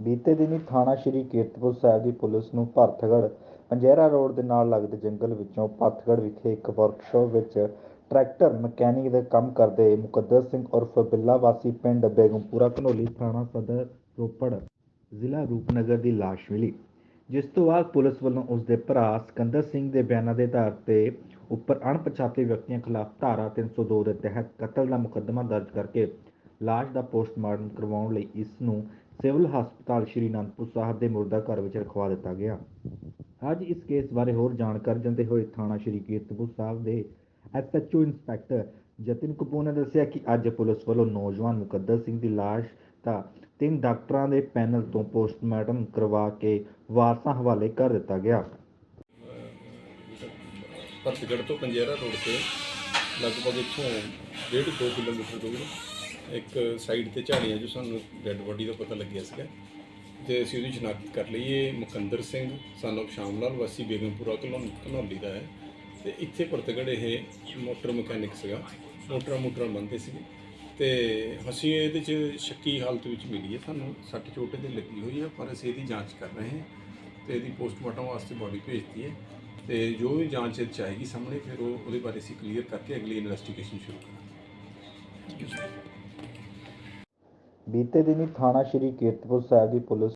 ਬੀਤੇ ਦਿਨੀ ਥਾਣਾ ਸ਼੍ਰੀ ਕੀਰਤਪੁਰ ਸਾਹਿਬ ਦੀ ਪੁਲਿਸ ਨੂੰ ਭਰਤਗੜ੍ਹ ਪੰਜੈਰਾ ਰੋਡ ਦੇ ਨਾਲ ਲੱਗਦੇ ਜੰਗਲ ਵਿੱਚੋਂ ਭਰਤਗੜ੍ਹ ਵਿਖੇ ਇੱਕ ਵਰਕਸ਼ਾਪ ਵਿੱਚ ਟਰੈਕਟਰ ਮਕੈਨਿਕ ਦਾ ਕੰਮ ਕਰਦੇ ਮੁਕੱਦਰ ਸਿੰਘ ਉਰਫ ਬਿੱਲਾ ਵਾਸੀ ਪਿੰਡ ਬੇਗਮਪੁਰਾ ਘਨੋਲੀ ਥਾਣਾ ਸਦਰ ਰੋਪੜ, ਜ਼ਿਲ੍ਹਾ ਰੂਪਨਗਰ ਦੀ ਲਾਸ਼ ਮਿਲੀ, ਜਿਸ ਤੋਂ ਬਾਅਦ ਪੁਲਿਸ ਵੱਲੋਂ ਉਸ ਦੇ ਭਰਾ ਸਿਕੰਦਰ ਸਿੰਘ ਦੇ ਬਿਆਨਾਂ ਦੇ ਆਧਾਰ ਤੇ ਉੱਪਰ ਅਣਪਛਾਤੇ ਵਿਅਕਤੀਆਂ ਖਿਲਾਫ ਧਾਰਾ 302 ਦੇ ਤਹਿਤ ਕਤਲ ਦਾ ਮੁਕੱਦਮਾ ਦਰਜ ਕਰਕੇ ਲਾਸ਼ ਦਾ ਪੋਸਟਮਾਰਟਮ ਕਰਵਾਉਣ ਲਈ ਇਸ ਨੂੰ ਸਿਵਲ ਹਸਪਤਾਲ ਸ਼੍ਰੀ ਅਨੰਦਪੁਰ ਸਾਹਿਬ ਦੇ ਮੁਰਦਾ ਘਰ ਵਿੱਚ ਰਖਵਾ ਦਿੱਤਾ ਗਿਆ। ਅੱਜ ਇਸ ਕੇਸ ਬਾਰੇ ਹੋਰ ਜਾਣਕਾਰੀ ਦਿੰਦੇ ਹੋਏ ਥਾਣਾ ਸ਼੍ਰੀ ਕੀਰਤਪੁਰ ਸਾਹਿਬ ਦੇ ਐਸਐਚਓ ਇੰਸਪੈਕਟਰ ਜਤਿਨ ਕਪੂਰ ਨੇ ਦੱਸਿਆ ਕਿ ਅੱਜ ਪੁਲਿਸ ਵੱਲੋਂ ਨੌਜਵਾਨ ਮੁਕੱਦਰ ਸਿੰਘ ਦੀ ਲਾਸ਼ ਦਾ ਤਿੰਨ ਡਾਕਟਰਾਂ ਦੇ ਪੈਨਲ ਤੋਂ ਪੋਸਟਮਾਰਟਮ ਕਰਵਾ ਕੇ ਵਾਰਸਾਂ ਹਵਾਲੇ ਕਰ ਦਿੱਤਾ ਗਿਆ। ਭਰਤਗੜ੍ਹ ਤੋਂ ਪੰਜੇਰਾ ਰੋਡ ਤੇ ਲਗਭਗ ਇੱਥੋਂ ਡੇਢ ਦੋ ਕਿਲੋਮੀਟਰ ਦੂਰ ਇੱਕ ਸਾਈਡ ਤੇ ਝਾੜੀਆਂ ਜੋ ਸਾਨੂੰ ਡੈੱਡ ਬੋਡੀ ਦਾ ਪਤਾ ਲੱਗਿਆ ਸੀਗਾ। ਤੇ ਅਸੀਂ ਉਹਦੀ ਸ਼ਨਾਖਤ ਕਰ ਲਈ ਇਹ ਮੁਕੰਦਰ ਸਿੰਘ ਸਾਨੂੰ ਸ਼ਾਮ ਲਾਲ ਵਾਸੀ ਬੇਗਮਪੁਰਾ ਘਨੌ- ਘਨੌਲੀ ਦਾ ਹੈ। ਤੇ ਇੱਥੇ ਭਰਤਗੜ੍ਹ ਇਹ ਮੋਟਰ ਮਕੈਨਿਕ ਸੀਗਾ। ਮੋਟਰਾਂ ਮੋਟਰਾਂ ਬੰਦੇ ਸੀਗੇ। ਤੇ ਅਸੀਂ ਇਹਦੇ ਚ ਸ਼ੱਕੀ ਹਾਲਤ ਵਿੱਚ ਮਿਲੀ ਹੈ ਸਾਨੂੰ ਸੱਟ ਚੋਟ ਤੇ ਲੱਗੀ ਹੋਈ ਹੈ ਪਰ ਅਸੀਂ ਇਹਦੀ ਜਾਂਚ ਕਰ ਰਹੇ ਹਾਂ ਤੇ ਇਹਦੀ ਪੋਸਟਮਾਰਟਮ ਵਾਸਤੇ ਬੋਡੀ ਭੇਜਤੀ ਹੈ ਤੇ ਜੋ ਵੀ ਜਾਂਚ ਇਹ 'ਚ ਆਏਗੀ ਸਾਹਮਣੇ, ਫਿਰ ਉਹ ਉਹਦੇ ਬਾਰੇ ਅਸੀਂ ਕਲੀਅਰ ਕਰਕੇ ਅਗਲੀ ਇਨਵੈਸਟੀਗੇਸ਼ਨ ਸ਼ੁਰੂ ਕਰਾਂਗੇ। ਬੀਤੇ ਦਿਨੀ ਥਾਣਾ ਸ਼੍ਰੀ ਕੀਰਤਪੁਰ ਸਾਹਿਬ ਦੀ ਪੁਲਿਸ